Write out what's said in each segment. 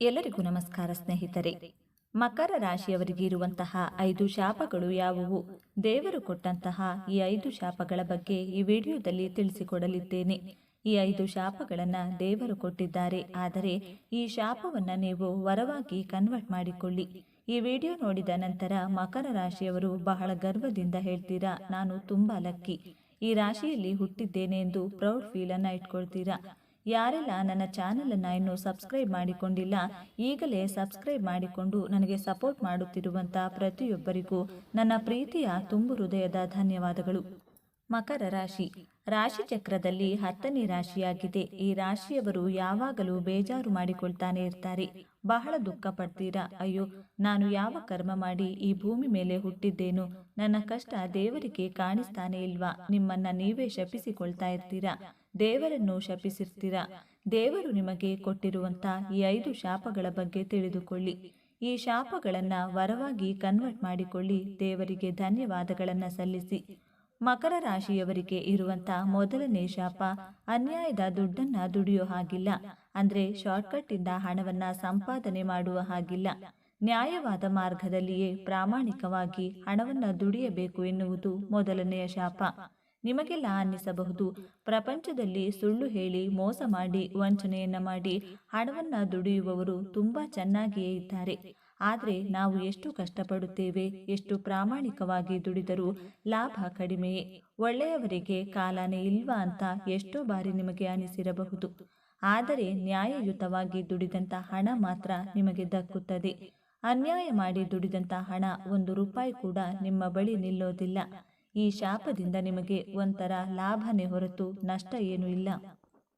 ಎಲ್ಲರಿಗೂ ನಮಸ್ಕಾರ ಸ್ನೇಹಿತರೆ. ಮಕರ ರಾಶಿಯವರಿಗೆ ಇರುವಂತಹ ಐದು ಶಾಪಗಳು ಯಾವುವು? ದೇವರು ಕೊಟ್ಟಂತಹ ಈ ಐದು ಶಾಪಗಳ ಬಗ್ಗೆ ಈ ವಿಡಿಯೋದಲ್ಲಿ ತಿಳಿಸಿಕೊಡಲಿದ್ದೇನೆ. ಈ ಐದು ಶಾಪಗಳನ್ನು ದೇವರು ಕೊಟ್ಟಿದ್ದಾರೆ. ಆದರೆ ಈ ಶಾಪವನ್ನು ನೀವು ವರವಾಗಿ ಕನ್ವರ್ಟ್ ಮಾಡಿಕೊಳ್ಳಿ. ಈ ವಿಡಿಯೋ ನೋಡಿದ ನಂತರ ಮಕರ ರಾಶಿಯವರು ಬಹಳ ಗರ್ವದಿಂದ ಹೇಳ್ತೀರಾ, ನಾನು ತುಂಬಾ ಲಕ್ಕಿ ಈ ರಾಶಿಯಲ್ಲಿ ಹುಟ್ಟಿದ್ದೇನೆ ಎಂದು ಪ್ರೌಡ್ ಫೀಲನ್ನು ಇಟ್ಕೊಳ್ತೀರಾ? ಯಾರೆಲ್ಲ ನನ್ನ ಚಾನಲನ್ನು ಇನ್ನೂ ಸಬ್ಸ್ಕ್ರೈಬ್ ಮಾಡಿಕೊಂಡಿಲ್ಲ, ಈಗಲೇ ಸಬ್ಸ್ಕ್ರೈಬ್ ಮಾಡಿಕೊಂಡು ನನಗೆ ಸಪೋರ್ಟ್ ಮಾಡುತ್ತಿರುವಂಥ ಪ್ರತಿಯೊಬ್ಬರಿಗೂ ನನ್ನ ಪ್ರೀತಿಯ ತುಂಬು ಹೃದಯದ ಧನ್ಯವಾದಗಳು. ಮಕರ ರಾಶಿ. ರಾಶಿ ಚಕ್ರದಲ್ಲಿ ಹತ್ತನೇ ರಾಶಿಯಾಗಿದೆ. ಈ ರಾಶಿಯವರು ಯಾವಾಗಲೂ ಬೇಜಾರು ಮಾಡಿಕೊಳ್ತಾನೆ ಇರ್ತಾರೆ. ಬಹಳ ದುಃಖ ಪಡ್ತೀರಾ? ಅಯ್ಯೋ, ನಾನು ಯಾವ ಕರ್ಮ ಮಾಡಿ ಈ ಭೂಮಿ ಮೇಲೆ ಹುಟ್ಟಿದ್ದೇನು? ನನ್ನ ಕಷ್ಟ ದೇವರಿಗೆ ಕಾಣಿಸ್ತಾನೆ ಇಲ್ವಾ? ನಿಮ್ಮನ್ನ ನೀವೇ ಶಪಿಸಿಕೊಳ್ತಾ ಇರ್ತೀರಾ? ದೇವರನ್ನು ಶಪಿಸಿರ್ತೀರಾ? ದೇವರು ನಿಮಗೆ ಕೊಟ್ಟಿರುವಂಥ ಈ ಐದು ಶಾಪಗಳ ಬಗ್ಗೆ ತಿಳಿದುಕೊಳ್ಳಿ. ಈ ಶಾಪಗಳನ್ನು ವರವಾಗಿ ಕನ್ವರ್ಟ್ ಮಾಡಿಕೊಳ್ಳಿ. ದೇವರಿಗೆ ಧನ್ಯವಾದಗಳನ್ನು ಸಲ್ಲಿಸಿ. ಮಕರ ರಾಶಿಯವರಿಗೆ ಇರುವಂಥ ಮೊದಲನೇ ಶಾಪ, ಅನ್ಯಾಯದ ದುಡ್ಡನ್ನು ದುಡಿಯೋ ಹಾಗಿಲ್ಲ. ಅಂದರೆ ಶಾರ್ಟ್ಕಟ್ಟಿಂದ ಹಣವನ್ನು ಸಂಪಾದನೆ ಮಾಡುವ ಹಾಗಿಲ್ಲ. ನ್ಯಾಯವಾದ ಮಾರ್ಗದಲ್ಲಿಯೇ ಪ್ರಾಮಾಣಿಕವಾಗಿ ಹಣವನ್ನು ದುಡಿಯಬೇಕು ಎನ್ನುವುದು ಮೊದಲನೆಯ ಶಾಪ. ನಿಮಗೆಲ್ಲ ಅನ್ನಿಸಬಹುದು. ಪ್ರಪಂಚದಲ್ಲಿ ಸುಳ್ಳು ಹೇಳಿ, ಮೋಸ ಮಾಡಿ, ವಂಚನೆಯನ್ನ ಮಾಡಿ, ಹಣವನ್ನ ದುಡಿಯುವವರು ತುಂಬಾ ಚೆನ್ನಾಗಿಯೇ ಇದ್ದಾರೆ. ಆದರೆ ನಾವು ಎಷ್ಟು ಕಷ್ಟಪಡುತ್ತೇವೆ, ಎಷ್ಟು ಪ್ರಾಮಾಣಿಕವಾಗಿ ದುಡಿದರೂ ಲಾಭ ಕಡಿಮೆಯೇ ಒಳ್ಳೆಯವರಿಗೆ ಕಾಲನೇ ಇಲ್ವಾ ಅಂತ ಎಷ್ಟೋ ಬಾರಿ ನಿಮಗೆ ಅನಿಸಿರಬಹುದು ಆದರೆ ನ್ಯಾಯಯುತವಾಗಿ ದುಡಿದಂಥ ಹಣ ಮಾತ್ರ ನಿಮಗೆ ದಕ್ಕುತ್ತದೆ. ಅನ್ಯಾಯ ಮಾಡಿ ದುಡಿದಂಥ ಹಣ ಒಂದು ರೂಪಾಯಿ ಕೂಡ ನಿಮ್ಮ ಬಳಿ ನಿಲ್ಲೋದಿಲ್ಲ. ಈ ಶಾಪದಿಂದ ನಿಮಗೆ ಒಂಥರ ಲಾಭನೇ ಹೊರತು ನಷ್ಟ ಏನೂ ಇಲ್ಲ.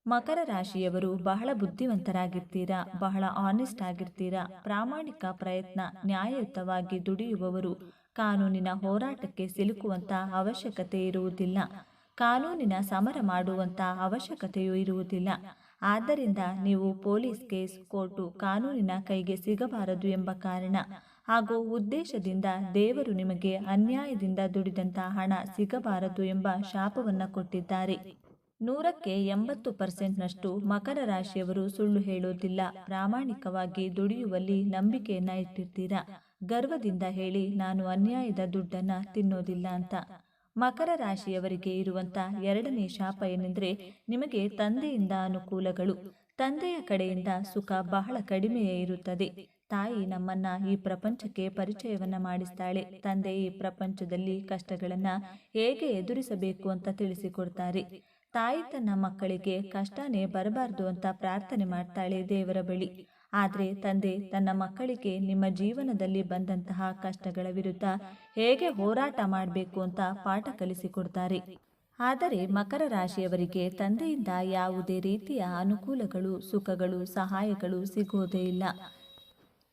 ಮಕರ ರಾಶಿಯವರು ಬಹಳ ಬುದ್ಧಿವಂತರಾಗಿರ್ತೀರಾ, ಬಹಳ ಆನೆಸ್ಟ್ ಆಗಿರ್ತೀರಾ, ಪ್ರಾಮಾಣಿಕ ಪ್ರಯತ್ನ ನ್ಯಾಯಯುತವಾಗಿ ದುಡಿಯುವವರು ಕಾನೂನಿನ ಹೋರಾಟಕ್ಕೆ ಸಿಲುಕುವಂಥ ಅವಶ್ಯಕತೆ ಇರುವುದಿಲ್ಲ. ಕಾನೂನಿನ ಸಮರ ಮಾಡುವಂಥ ಅವಶ್ಯಕತೆಯೂ ಇರುವುದಿಲ್ಲ. ಆದ್ದರಿಂದ ನೀವು ಪೊಲೀಸ್ ಕೇಸ್, ಕೋರ್ಟು ಕಾನೂನಿನ ಕೈಗೆ ಸಿಗಬಾರದು ಎಂಬ ಕಾರಣ ಹಾಗೂ ಉದ್ದೇಶದಿಂದ ದೇವರು ನಿಮಗೆ ಅನ್ಯಾಯದಿಂದ ದುಡಿದಂತ ಹಣ ಸಿಗಬಾರದು ಎಂಬ ಶಾಪವನ್ನು ಕೊಟ್ಟಿದ್ದಾರೆ. ನೂರಕ್ಕೆ ಎಂಬತ್ತು ಪರ್ಸೆಂಟ್ನಷ್ಟು ಮಕರ ರಾಶಿಯವರು ಸುಳ್ಳು ಹೇಳೋದಿಲ್ಲ. ಪ್ರಾಮಾಣಿಕವಾಗಿ ದುಡಿಯುವಲ್ಲಿ ನಂಬಿಕೆಯನ್ನ ಇಟ್ಟಿರ್ತೀರಾ? ಗರ್ವದಿಂದ ಹೇಳಿ ನಾನು ಅನ್ಯಾಯದ ದುಡ್ಡನ್ನ ತಿನ್ನೋದಿಲ್ಲ ಅಂತ. ಮಕರ ರಾಶಿಯವರಿಗೆ ಇರುವಂತ ಎರಡನೇ ಶಾಪ ಏನೆಂದರೆ ನಿಮಗೆ ತಂದೆಯಿಂದ ಅನುಕೂಲಗಳು. ತಂದೆಯ ಕಡೆಯಿಂದ ಸುಖ ಬಹಳ ಕಡಿಮೆಯೇ ಇರುತ್ತದೆ. ತಾಯಿ ನಮ್ಮನ್ನ ಈ ಪ್ರಪಂಚಕ್ಕೆ ಪರಿಚಯವನ್ನ ಮಾಡಿಸ್ತಾಳೆ. ತಂದೆ ಈ ಪ್ರಪಂಚದಲ್ಲಿ ಕಷ್ಟಗಳನ್ನ ಹೇಗೆ ಎದುರಿಸಬೇಕು ಅಂತ ತಿಳಿಸಿಕೊಡ್ತಾರೆ. ತಾಯಿ ತನ್ನ ಮಕ್ಕಳಿಗೆ ಕಷ್ಟನೇ ಬರಬಾರ್ದು ಅಂತ ಪ್ರಾರ್ಥನೆ ಮಾಡ್ತಾಳೆ ದೇವರ ಬಳಿ. ಆದರೆ ತಂದೆ ತನ್ನ ಮಕ್ಕಳಿಗೆ ನಿಮ್ಮ ಜೀವನದಲ್ಲಿ ಬಂದಂತಹ ಕಷ್ಟಗಳ ವಿರುದ್ಧ ಹೇಗೆ ಹೋರಾಟ ಮಾಡಬೇಕು ಅಂತ ಪಾಠ ಕಲಿಸಿಕೊಡ್ತಾರೆ. ಆದರೆ ಮಕರ ರಾಶಿಯವರಿಗೆ ತಂದೆಯಿಂದ ಯಾವುದೇ ರೀತಿಯ ಅನುಕೂಲಗಳು, ಸುಖಗಳು, ಸಹಾಯಗಳು ಸಿಗೋದೇ ಇಲ್ಲ.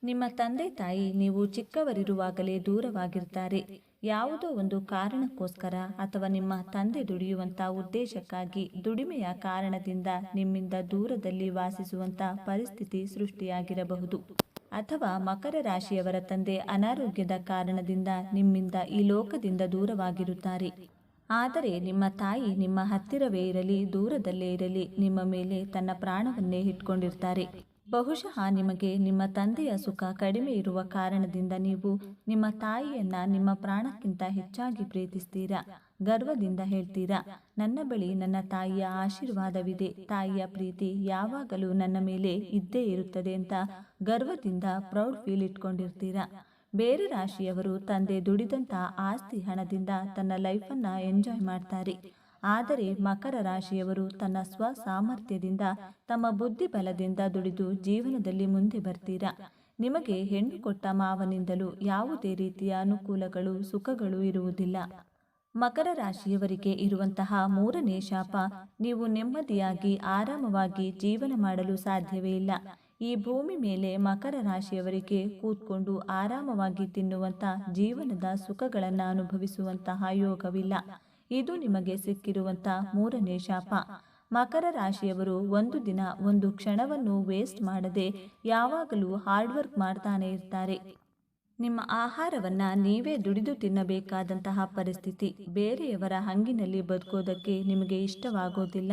ನಿಮ್ಮ ತಂದೆ ತಾಯಿ ನೀವು ಚಿಕ್ಕವರಿರುವಾಗಲೇ ದೂರವಾಗಿರ್ತಾರೆ ಯಾವುದೋ ಒಂದು ಕಾರಣಕ್ಕೋಸ್ಕರ ಅಥವಾ ನಿಮ್ಮ ತಂದೆ ದುಡಿಯುವಂಥ ಉದ್ದೇಶಕ್ಕಾಗಿ ದುಡಿಮೆಯ ಕಾರಣದಿಂದ ನಿಮ್ಮಿಂದ ದೂರದಲ್ಲಿ ವಾಸಿಸುವಂಥ ಪರಿಸ್ಥಿತಿ ಸೃಷ್ಟಿಯಾಗಿರಬಹುದು. ಅಥವಾ ಮಕರ ರಾಶಿಯವರ ತಂದೆ ಅನಾರೋಗ್ಯದ ಕಾರಣದಿಂದ ನಿಮ್ಮಿಂದ ಈ ಲೋಕದಿಂದ ದೂರವಾಗಿರುತ್ತಾರೆ. ಆದರೆ ನಿಮ್ಮ ತಾಯಿ ನಿಮ್ಮ ಹತ್ತಿರವೇ ಇರಲಿ, ದೂರದಲ್ಲೇ ಇರಲಿ, ನಿಮ್ಮ ಮೇಲೆ ತನ್ನ ಪ್ರಾಣವನ್ನೇ ಇಟ್ಕೊಂಡಿರ್ತಾರೆ. ಬಹುಶಃ ನಿಮಗೆ ನಿಮ್ಮ ತಂದೆಯ ಸುಖ ಕಡಿಮೆ ಇರುವ ಕಾರಣದಿಂದ ನೀವು ನಿಮ್ಮ ತಾಯಿಯನ್ನ ನಿಮ್ಮ ಪ್ರಾಣಕ್ಕಿಂತ ಹೆಚ್ಚಾಗಿ ಪ್ರೀತಿಸ್ತೀರಾ? ಗರ್ವದಿಂದ ಹೇಳ್ತೀರಾ? ನನ್ನ ಬಳಿ ನನ್ನ ತಾಯಿಯ ಆಶೀರ್ವಾದವಿದೆ. ತಾಯಿಯ ಪ್ರೀತಿ ಯಾವಾಗಲೂ ನನ್ನ ಮೇಲೆ ಇದ್ದೇ ಇರುತ್ತದೆ ಅಂತ ಗರ್ವದಿಂದ ಪ್ರೌಡ್ ಫೀಲ್ ಇಟ್ಕೊಂಡಿರ್ತೀರಾ? ಬೇರೆ ರಾಶಿಯವರು ತಂದೆ ದುಡಿದಂತ ಆಸ್ತಿ ಹಣದಿಂದ ತನ್ನ ಲೈಫನ್ನ ಎಂಜಾಯ್ ಮಾಡ್ತಾರೆ. ಆದರೆ ಮಕರ ರಾಶಿಯವರು ತನ್ನ ಸ್ವ ಸಾಮರ್ಥ್ಯದಿಂದ ತಮ್ಮ ಬುದ್ಧಿಬಲದಿಂದ ದುಡಿದು ಜೀವನದಲ್ಲಿ ಮುಂದೆ ಬರ್ತೀರಾ? ನಿಮಗೆ ಹೆಣ್ಣು ಕೊಟ್ಟ ಮಾವನಿಂದಲೂ ಯಾವುದೇ ರೀತಿಯ ಅನುಕೂಲಗಳು, ಸುಖಗಳು ಇರುವುದಿಲ್ಲ. ಮಕರ ರಾಶಿಯವರಿಗೆ ಇರುವಂತಹ ಮೂರನೇ ಶಾಪ, ನೀವು ನೆಮ್ಮದಿಯಾಗಿ, ಆರಾಮವಾಗಿ ಜೀವನ ಮಾಡಲು ಸಾಧ್ಯವೇ ಇಲ್ಲ. ಈ ಭೂಮಿ ಮೇಲೆ ಮಕರ ರಾಶಿಯವರಿಗೆ ಕೂತ್ಕೊಂಡು ಆರಾಮವಾಗಿ ತಿನ್ನುವಂಥ ಜೀವನದ ಸುಖಗಳನ್ನು ಅನುಭವಿಸುವಂತಹ ಯೋಗವಿಲ್ಲ. ಇದು ನಿಮಗೆ ಸಿಕ್ಕಿರುವಂತ ಮೂರನೇ ಶಾಪ. ಮಕರ ರಾಶಿಯವರು ಒಂದು ದಿನ ಒಂದು ಕ್ಷಣವನ್ನು ವೇಸ್ಟ್ ಮಾಡದೆ ಯಾವಾಗಲೂ ಹಾರ್ಡ್ ವರ್ಕ್ ಮಾಡ್ತಾನೆ ಇರ್ತಾರೆ. ನಿಮ್ಮ ಆಹಾರವನ್ನ ನೀವೇ ದುಡಿದು ತಿನ್ನಬೇಕಾದಂತಹ ಪರಿಸ್ಥಿತಿ. ಬೇರೆಯವರ ಹಂಗಿನಲ್ಲಿ ಬದುಕೋದಕ್ಕೆ ನಿಮಗೆ ಇಷ್ಟವಾಗೋದಿಲ್ಲ.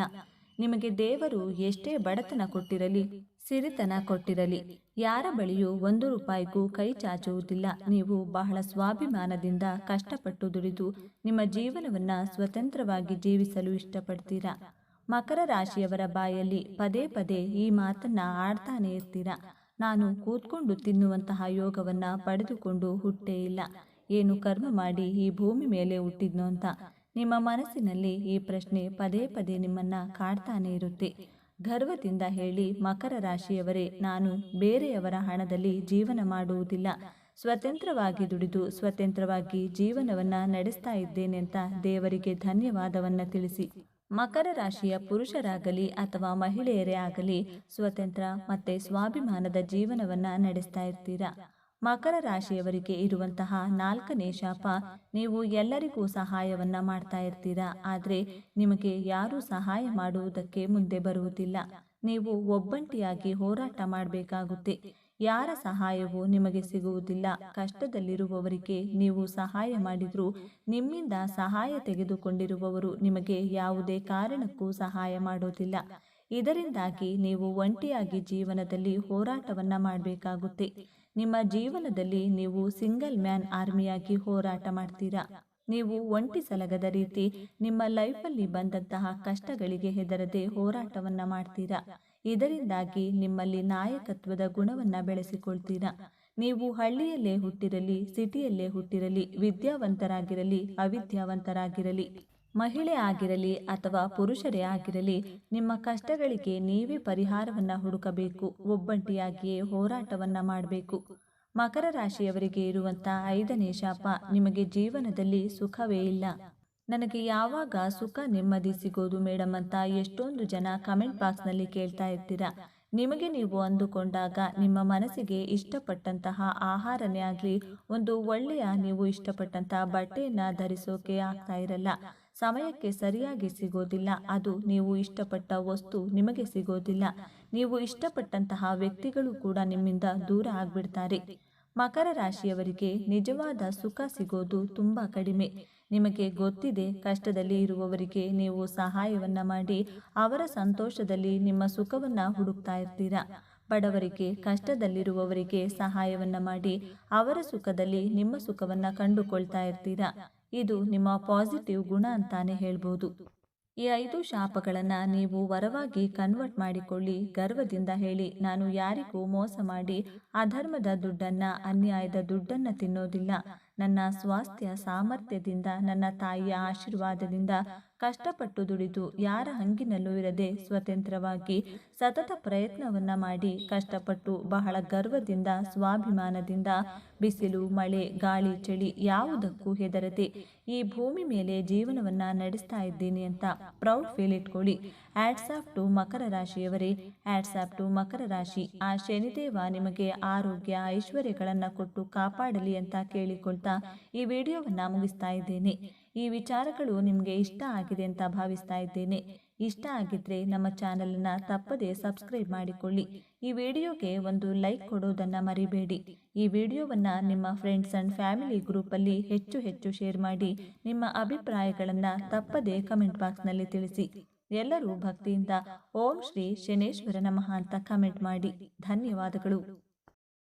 ನಿಮಗೆ ದೇವರು ಎಷ್ಟೇ ಬಡತನ ಕೊಟ್ಟಿರಲಿ, ಸಿರಿತನ ಕೊಟ್ಟಿರಲಿ, ಯಾರ ಬಳಿಯೂ ಒಂದು ರೂಪಾಯಿಗೂ ಕೈ ಚಾಚುವುದಿಲ್ಲ. ನೀವು ಬಹಳ ಸ್ವಾಭಿಮಾನದಿಂದ ಕಷ್ಟಪಟ್ಟು ದುಡಿದು ನಿಮ್ಮ ಜೀವನವನ್ನ ಸ್ವತಂತ್ರವಾಗಿ ಜೀವಿಸಲು ಇಷ್ಟಪಡ್ತೀರಾ? ಮಕರ ರಾಶಿಯವರ ಬಾಯಲ್ಲಿ ಪದೇ ಪದೇ ಈ ಮಾತನ್ನ ಆಡ್ತಾನೆ ಇರ್ತೀರಾ? ನಾನು ಕೂತ್ಕೊಂಡು ತಿನ್ನುವಂತಹ ಯೋಗವನ್ನ ಪಡೆದುಕೊಂಡು ಹುಟ್ಟೇ ಇಲ್ಲ. ಏನು ಕರ್ಮ ಮಾಡಿ ಈ ಭೂಮಿ ಮೇಲೆ ಹುಟ್ಟಿದ್ನೋ ಅಂತ ನಿಮ್ಮ ಮನಸ್ಸಿನಲ್ಲಿ ಈ ಪ್ರಶ್ನೆ ಪದೇ ಪದೇ ನಿಮ್ಮನ್ನ ಕಾಡ್ತಾನೆ ಇರುತ್ತೆ. ಗರ್ವದಿಂದ ಹೇಳಿ ಮಕರ ರಾಶಿಯವರೇ, ನಾನು ಬೇರೆಯವರ ಹಣದಲ್ಲಿ ಜೀವನ ಮಾಡುವುದಿಲ್ಲ. ಸ್ವತಂತ್ರವಾಗಿ ದುಡಿದು ಸ್ವತಂತ್ರವಾಗಿ ಜೀವನವನ್ನ ನಡೆಸ್ತಾ ಇದ್ದೇನೆ ಅಂತ ದೇವರಿಗೆ ಧನ್ಯವಾದವನ್ನ ತಿಳಿಸಿ. ಮಕರ ರಾಶಿಯ ಪುರುಷರಾಗಲಿ ಅಥವಾ ಮಹಿಳೆಯರೇ ಆಗಲಿ, ಸ್ವತಂತ್ರ ಮತ್ತೆ ಸ್ವಾಭಿಮಾನದ ಜೀವನವನ್ನ ನಡೆಸ್ತಾ ಇರ್ತೀರಾ? ಮಕರ ರಾಶಿಯವರಿಗೆ ಇರುವಂತಹ ನಾಲ್ಕನೇ ಶಾಪ, ನೀವು ಎಲ್ಲರಿಗೂ ಸಹಾಯವನ್ನ ಮಾಡ್ತಾ ಇರ್ತೀರಾ. ಆದರೆ ನಿಮಗೆ ಯಾರೂ ಸಹಾಯ ಮಾಡುವುದಕ್ಕೆ ಮುಂದೆ ಬರುವುದಿಲ್ಲ. ನೀವು ಒಬ್ಬಂಟಿಯಾಗಿ ಹೋರಾಟ ಮಾಡಬೇಕಾಗುತ್ತೆ. ಯಾರ ಸಹಾಯವೂ ನಿಮಗೆ ಸಿಗುವುದಿಲ್ಲ. ಕಷ್ಟದಲ್ಲಿರುವವರಿಗೆ ನೀವು ಸಹಾಯ ಮಾಡಿದರೂ, ನಿಮ್ಮಿಂದ ಸಹಾಯ ತೆಗೆದುಕೊಂಡಿರುವವರು ನಿಮಗೆ ಯಾವುದೇ ಕಾರಣಕ್ಕೂ ಸಹಾಯ ಮಾಡೋದಿಲ್ಲ. ಇದರಿಂದಾಗಿ ನೀವು ಒಂಟಿಯಾಗಿ ಜೀವನದಲ್ಲಿ ಹೋರಾಟವನ್ನ ಮಾಡಬೇಕಾಗುತ್ತೆ. ನಿಮ್ಮ ಜೀವನದಲ್ಲಿ ನೀವು ಸಿಂಗಲ್ ಮ್ಯಾನ್ ಆರ್ಮಿಯಾಗಿ ಹೋರಾಟ ಮಾಡ್ತೀರಾ? ನೀವು ಒಂಟಿ ಸಲಗದ ರೀತಿ ನಿಮ್ಮ ಲೈಫಲ್ಲಿ ಬಂದಂತಹ ಕಷ್ಟಗಳಿಗೆ ಹೆದರದೆ ಹೋರಾಟವನ್ನ ಮಾಡ್ತೀರಾ? ಇದರಿಂದಾಗಿ ನಿಮ್ಮಲ್ಲಿ ನಾಯಕತ್ವದ ಗುಣವನ್ನ ಬೆಳೆಸಿಕೊಳ್ತೀರಾ? ನೀವು ಹಳ್ಳಿಯಲ್ಲೇ ಹುಟ್ಟಿರಲಿ, ಸಿಟಿಯಲ್ಲೇ ಹುಟ್ಟಿರಲಿ, ವಿದ್ಯಾವಂತರಾಗಿರಲಿ, ಅವಿದ್ಯಾವಂತರಾಗಿರಲಿ. ಮಹಿಳೆ ಆಗಿರಲಿ ಅಥವಾ ಪುರುಷರೇ ಆಗಿರಲಿ, ನಿಮ್ಮ ಕಷ್ಟಗಳಿಗೆ ನೀವೇ ಪರಿಹಾರವನ್ನ ಹುಡುಕಬೇಕು, ಒಬ್ಬಂಟಿಯಾಗಿಯೇ ಹೋರಾಟವನ್ನ ಮಾಡಬೇಕು. ಮಕರ ರಾಶಿಯವರಿಗೆ ಇರುವಂತಹ ಐದನೇ ಶಾಪ, ನಿಮಗೆ ಜೀವನದಲ್ಲಿ ಸುಖವೇ ಇಲ್ಲ. ನನಗೆ ಯಾವಾಗ ಸುಖ ನೆಮ್ಮದಿ ಸಿಗೋದು ಮೇಡಮ್ ಅಂತ ಎಷ್ಟೊಂದು ಜನ ಕಮೆಂಟ್ ಬಾಕ್ಸ್ನಲ್ಲಿ ಕೇಳ್ತಾ ಇರ್ತೀರಾ. ನಿಮಗೆ ನೀವು ಅಂದುಕೊಂಡಾಗ ನಿಮ್ಮ ಮನಸ್ಸಿಗೆ ಇಷ್ಟಪಟ್ಟಂತಹ ಆಹಾರನೇ ಆಗಲಿ, ಒಂದು ಒಳ್ಳೆಯ ನೀವು ಇಷ್ಟಪಟ್ಟಂತಹ ಬಟ್ಟೆಯನ್ನು ಧರಿಸೋಕೆ ಆಗ್ತಾ ಇರಲ್ಲ. ಸಮಯಕ್ಕೆ ಸರಿಯಾಗಿ ಸಿಗೋದಿಲ್ಲ. ಅದು ನೀವು ಇಷ್ಟಪಟ್ಟ ವಸ್ತು ನಿಮಗೆ ಸಿಗೋದಿಲ್ಲ. ನೀವು ಇಷ್ಟಪಟ್ಟಂತಹ ವ್ಯಕ್ತಿಗಳು ಕೂಡ ನಿಮ್ಮಿಂದ ದೂರ ಆಗ್ಬಿಡ್ತಾರೆ. ಮಕರ ರಾಶಿಯವರಿಗೆ ನಿಜವಾದ ಸುಖ ಸಿಗೋದು ತುಂಬ ಕಡಿಮೆ. ನಿಮಗೆ ಗೊತ್ತಿದೆ, ಕಷ್ಟದಲ್ಲಿ ಇರುವವರಿಗೆ ನೀವು ಸಹಾಯವನ್ನ ಮಾಡಿ ಅವರ ಸಂತೋಷದಲ್ಲಿ ನಿಮ್ಮ ಸುಖವನ್ನ ಹುಡುಕ್ತಾ ಇರ್ತೀರಾ? ಬಡವರಿಗೆ, ಕಷ್ಟದಲ್ಲಿರುವವರಿಗೆ ಸಹಾಯವನ್ನ ಮಾಡಿ ಅವರ ಸುಖದಲ್ಲಿ ನಿಮ್ಮ ಸುಖವನ್ನ ಕಂಡುಕೊಳ್ತಾ ಇರ್ತೀರಾ? ಇದು ನಿಮ್ಮ ಪಾಸಿಟಿವ್ ಗುಣ ಅಂತಾನೆ ಹೇಳ್ಬೋದು. ಈ ಐದು ಶಾಪಗಳನ್ನು ನೀವು ವರವಾಗಿ ಕನ್ವರ್ಟ್ ಮಾಡಿಕೊಳ್ಳಿ, ಗರ್ವದಿಂದ ಹೇಳಿ, ನಾನು ಯಾರಿಗೂ ಮೋಸ ಮಾಡಿ ಅಧರ್ಮದ ದುಡ್ಡನ್ನ, ಅನ್ಯಾಯದ ದುಡ್ಡನ್ನ ತಿನ್ನೋದಿಲ್ಲ. ನನ್ನ ಸ್ವಾಸ್ಥ್ಯ, ಸಾಮರ್ಥ್ಯದಿಂದ, ನನ್ನ ತಾಯಿಯ ಆಶೀರ್ವಾದದಿಂದ ಕಷ್ಟಪಟ್ಟು ದುಡಿದು ಯಾರ ಹಂಗಿನಲ್ಲೂ ಇರದೆ ಸ್ವತಂತ್ರವಾಗಿ ಸತತ ಪ್ರಯತ್ನವನ್ನ ಮಾಡಿ ಕಷ್ಟಪಟ್ಟು ಬಹಳ ಗರ್ವದಿಂದ, ಸ್ವಾಭಿಮಾನದಿಂದ ಬಿಸಿಲು, ಮಳೆ, ಗಾಳಿ, ಚಳಿ ಯಾವುದಕ್ಕೂ ಹೆದರದೆ ಈ ಭೂಮಿ ಮೇಲೆ ಜೀವನವನ್ನ ನಡೆಸ್ತಾ ಇದ್ದೀನಿ ಅಂತ ಪ್ರೌಡ್ ಫೀಲ್ ಇಟ್ಕೊಳ್ಳಿ. ಆಡ್ಸ್ ಆಫ್ ಟು ಮಕರ ರಾಶಿಯವರೇ, ಆಡ್ಸ್ ಆಫ್ ಟು ಮಕರ ರಾಶಿ, ಆ ಶನಿದೇವ ನಿಮಗೆ ಆರೋಗ್ಯ, ಐಶ್ವರ್ಯಗಳನ್ನು ಕೊಟ್ಟು ಕಾಪಾಡಲಿ ಅಂತ ಕೇಳಿಕೊಳ್ತಾ ಈ ವಿಡಿಯೋವನ್ನ ಮುಗಿಸ್ತಾ ಇದ್ದೇನೆ. ಈ ವಿಚಾರಗಳು ನಿಮಗೆ ಇಷ್ಟ ಆಗಿದೆ ಅಂತ ಭಾವಿಸ್ತಾ ಇದ್ದೇನೆ. ಇಷ್ಟ ಆಗಿದ್ರೆ ನಮ್ಮ ಚಾನಲನ್ನು ತಪ್ಪದೇ ಸಬ್ಸ್ಕ್ರೈಬ್ ಮಾಡಿಕೊಳ್ಳಿ. ಈ ವಿಡಿಯೋಗೆ ಒಂದು ಲೈಕ್ ಕೊಡೋದನ್ನು ಮರಿಬೇಡಿ. ಈ ವಿಡಿಯೋವನ್ನು ನಿಮ್ಮ ಫ್ರೆಂಡ್ಸ್ ಆ್ಯಂಡ್ ಫ್ಯಾಮಿಲಿ ಗ್ರೂಪಲ್ಲಿ ಹೆಚ್ಚು ಹೆಚ್ಚು ಶೇರ್ ಮಾಡಿ. ನಿಮ್ಮ ಅಭಿಪ್ರಾಯಗಳನ್ನು ತಪ್ಪದೇ ಕಮೆಂಟ್ ಬಾಕ್ಸ್ನಲ್ಲಿ ತಿಳಿಸಿ. ಎಲ್ಲರೂ ಭಕ್ತಿಯಿಂದ ಓಂ ಶ್ರೀ ಶನೇಶ್ವರ ನಮಃ ಅಂತ ಕಮೆಂಟ್ ಮಾಡಿ. ಧನ್ಯವಾದಗಳು.